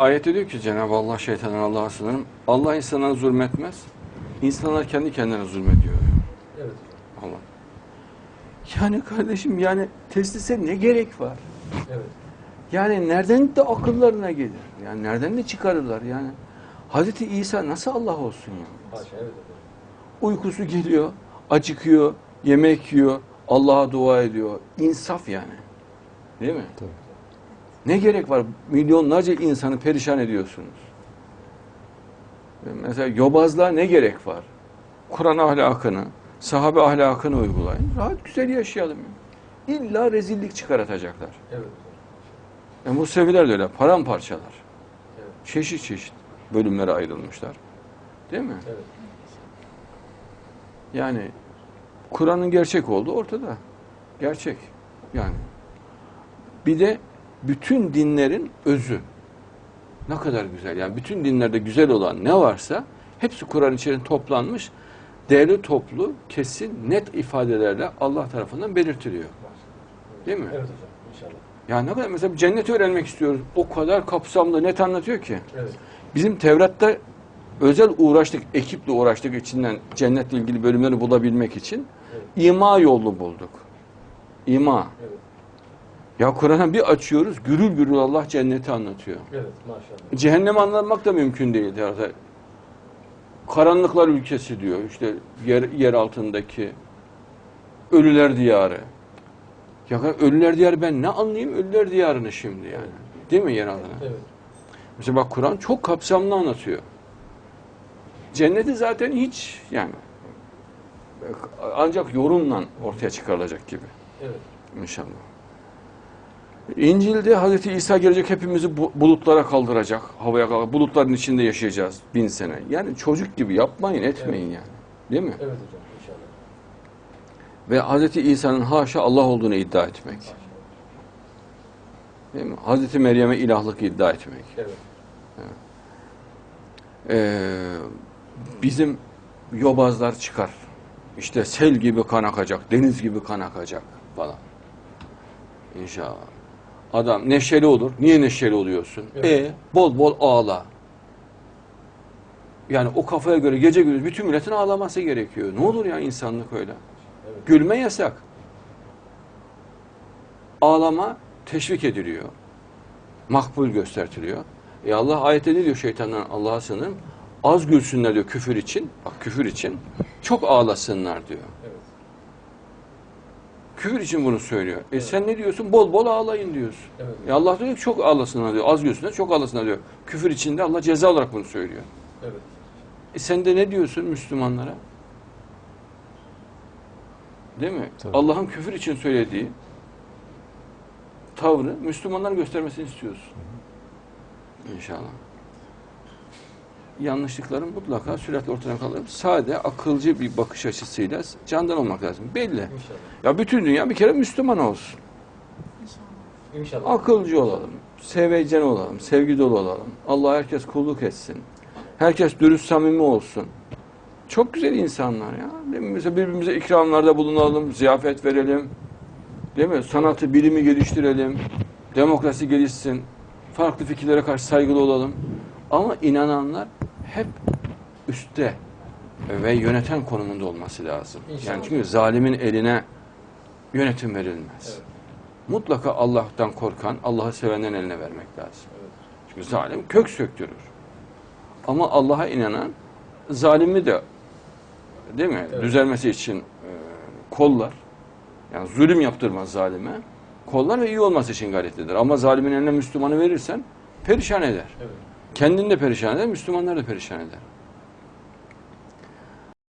ayette diyor ki Cenab-ı Allah şeytandan Allah'a sığınırım. Allah insana zulmetmez. İnsanlar kendi kendilerine zulmediyor. Evet. Allah. Yani kardeşim yani teslise ne gerek var? Evet. Yani nereden de akıllarına gelir? Yani nereden de çıkarırlar yani? Hazreti İsa nasıl Allah olsun ya? Haşa evet. Uykusu geliyor, acıkıyor, yemek yiyor, Allah'a dua ediyor. İnsaf yani. Değil mi? Tabii. Ne gerek var? Milyonlarca insanı perişan ediyorsunuz. Mesela yobazlığa ne gerek var? Kur'an ahlakını, sahabe ahlakını uygulayın. Rahat güzel yaşayalım. İlla rezillik çıkartacaklar. Evet. E Museviler de öyle paramparçalar. Evet. Çeşit çeşit bölümlere ayrılmışlar. Değil mi? Evet. Yani Kur'an'ın gerçek olduğu ortada. Gerçek. Yani. Bir de bütün dinlerin özü. Ne kadar güzel. Yani bütün dinlerde güzel olan ne varsa hepsi Kur'an içerisinde toplanmış. Değerli toplu, kesin, net ifadelerle Allah tarafından belirtiliyor. Değil mi? Evet hocam. İnşallah. Yani ne kadar mesela cenneti öğrenmek istiyoruz. O kadar kapsamlı, net anlatıyor ki. Evet. Bizim Tevrat'ta özel uğraştık, ekiple uğraştık içinden cennetle ilgili bölümleri bulabilmek için. Evet. İma yolu bulduk. İma. Evet. Ya Kur'an'a bir açıyoruz, gürül gürül Allah cenneti anlatıyor. Evet. Maşallah. Cehennemi anlamak da mümkün değil. Yani karanlıklar ülkesi diyor. İşte yer, yer altındaki ölüler diyarı. Ya ölüler diyarı ben ne anlayayım ölüler diyarını şimdi yani. Değil mi yer altına? Evet. Mesela bak Kur'an çok kapsamlı anlatıyor. Cenneti zaten hiç yani ancak yorumla ortaya çıkarılacak gibi Evet. inşallah. İncil'de Hazreti İsa gelecek hepimizi bu- bulutlara kaldıracak, havaya kaldıracak, bulutların içinde yaşayacağız bin sene. Yani çocuk gibi yapmayın, etmeyin Evet. yani. Değil mi? Evet hocam. İnşallah. Ve Hazreti İsa'nın haşa Allah olduğunu iddia etmek. Değil mi? Hazreti Meryem'e ilahlık iddia etmek. Evet. Ee, bizim yobazlar çıkar. İşte sel gibi kan akacak, deniz gibi kan akacak falan. İnşallah. Adam neşeli olur. Niye neşeli oluyorsun? Evet. E bol bol ağla. Yani o kafaya göre gece gündüz bütün milletin ağlaması gerekiyor. Ne olur ya insanlık öyle. Evet. Gülme yasak. Ağlama teşvik ediliyor. Makbul göstertiliyor. E Allah ayette ne diyor şeytandan Allah'a sığınırım? Az gülsünler diyor küfür için. Bak küfür için. Çok ağlasınlar diyor. Evet. Küfür için bunu söylüyor. E sen ne diyorsun? Bol bol ağlayın diyorsun. Evet. E Allah diyor ki çok ağlasınlar diyor. Az gülsünler çok ağlasınlar diyor. Küfür içinde Allah ceza olarak bunu söylüyor. Evet. E sen de ne diyorsun Müslümanlara? Değil mi? Allah'ın küfür için söylediği tavrı Müslümanlar göstermesini istiyorsun. İnşallah. Yanlışlıkların mutlaka süratle ortadan kaldırıp sade, akılcı bir bakış açısıyla candan olmak lazım. Belli. İnşallah. Ya bütün dünya bir kere Müslüman olsun. İnşallah. Akılcı olalım, sevecen olalım, sevgi dolu olalım. Allah herkes kulluk etsin. Herkes dürüst samimi olsun. Çok güzel insanlar ya. Değil mi? Mesela birbirimize ikramlarda bulunalım, ziyafet verelim. Değil mi? Sanatı, bilimi geliştirelim. Demokrasi gelişsin. Farklı fikirlere karşı saygılı olalım. Ama inananlar hep üstte ve yöneten konumunda olması lazım. İnşallah. Yani çünkü zalimin eline yönetim verilmez. Evet. Mutlaka Allah'tan korkan, Allah'ı sevenden eline vermek lazım. Evet. Çünkü zalim kök söktürür. Ama Allah'a inanan zalimi de değil mi? Evet. Düzelmesi için e, kollar. Yani zulüm yaptırmaz zalime. Kollar ve iyi olması için gayret eder. Ama zalimin eline Müslümanı verirsen perişan eder. Evet. Kendini de perişan eder, Müslümanları da perişan eder.